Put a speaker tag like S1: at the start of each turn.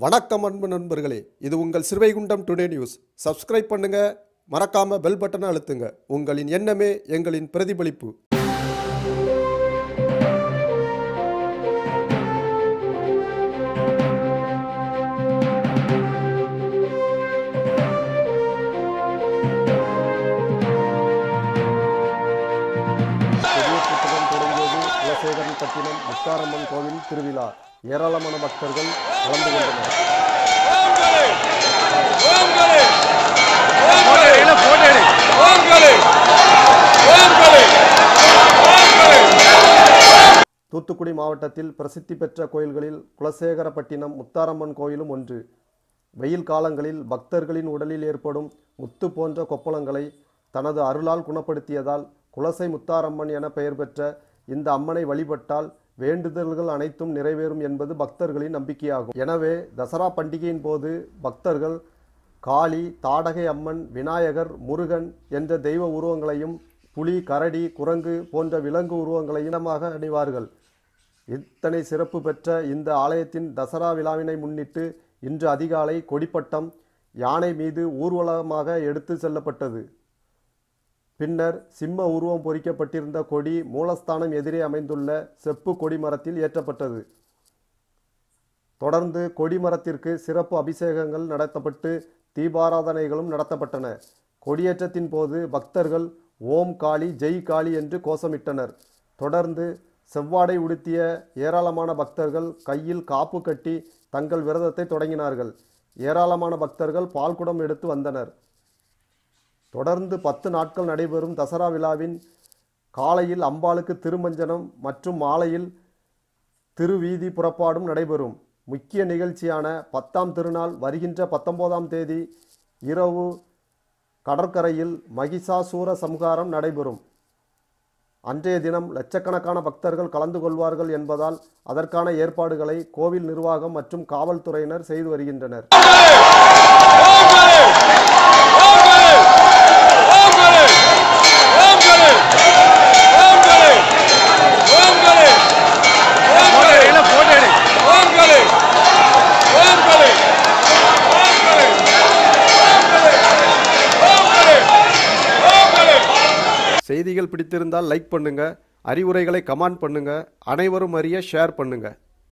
S1: வணக்கம் அன்பு நண்பர்களே இது உங்கள் சிறுவைகுண்டம் டுடே நியூஸ் சப்ஸ்கிரைப் பண்ணுங்க மறக்காம பெல் பட்டனை அழுத்துங்க. உங்களின் எண்ணமே எங்களின் பிரதிபலிப்பு. தொடங்கியது பட்டினம் முத்தாரம்மன் கோவில் திருவிழா. ஏராளமான பக்தர்கள் கலந்து கொண்டனர். தூத்துக்குடி மாவட்டத்தில் பிரசித்தி பெற்ற கோயில்களில் குலசேகரப்பட்டினம் முத்தாரம்மன் கோயிலும் ஒன்று. வெயில் காலங்களில் பக்தர்களின் உடலில் ஏற்படும் முத்து போன்ற கொப்பளங்களை தனது அருளால் குணப்படுத்தியதால் குலசை முத்தாரம்மன் என பெயர் பெற்ற இந்த அம்மனை வழிபட்டால் வேண்டுதல்கள் அனைத்தும் நிறைவேறும் என்பது பக்தர்களின் நம்பிக்கையாகும். எனவே தசரா பண்டிகையின் போது பக்தர்கள் காளி தாடகை அம்மன் விநாயகர் முருகன் என்ற தெய்வ உருவங்களையும் புலி கரடி குரங்கு போன்ற விலங்கு உருவங்களை இனமாக அணிவார்கள். இத்தனை சிறப்பு பெற்ற இந்த ஆலயத்தின் தசரா விழாவினை முன்னிட்டு இன்று அதிகாலை கொடிப்பட்டம் யானை மீது ஊர்வலமாக எடுத்து செல்லப்பட்டது. பின்னர் சிம்ம உருவம் பொறிக்கப்பட்டிருந்த கொடி மூலஸ்தானம் எதிரே அமைந்துள்ள செப்பு கொடிமரத்தில் ஏற்றப்பட்டது. தொடர்ந்து கொடிமரத்திற்கு சிறப்பு அபிஷேகங்கள் நடத்தப்பட்டு தீபாராதனைகளும் நடத்தப்பட்டன. கொடியேற்றத்தின் போது பக்தர்கள் ஓம் காளி ஜெய் காளி என்று கோஷமிட்டனர். தொடர்ந்து செவ்வாடை உடுத்திய ஏராளமான பக்தர்கள் கையில் காப்பு கட்டி தங்கள் விரதத்தை தொடங்கினார்கள். ஏராளமான பக்தர்கள் பால்குடம் எடுத்து வந்தனர். தொடர்ந்து பத்து நாட்கள் நடைபெறும் தசரா விழாவின் காலையில் அம்பாளுக்கு திருமஞ்சனம் மற்றும் மாலையில் திருவீதி புறப்பாடும் நடைபெறும். முக்கிய நிகழ்ச்சியான பத்தாம் திருநாள் வருகின்ற பத்தொன்பதாம் தேதி இரவு கடற்கரையில் மகிஷாசூர சம்ஹாரம் நடைபெறும். அன்றைய தினம் லட்சக்கணக்கான பக்தர்கள் கலந்து கொள்வார்கள் என்பதால் அதற்கான ஏற்பாடுகளை கோவில் நிர்வாகம் மற்றும் காவல்துறையினர் செய்து வருகின்றனர். செய்திகள் பிடித்திருந்தால் லைக் பண்ணுங்க. அறிவுரைகளை கமெண்ட் பண்ணுங்க. அனைவரும் அறிய ஷேர் பண்ணுங்க.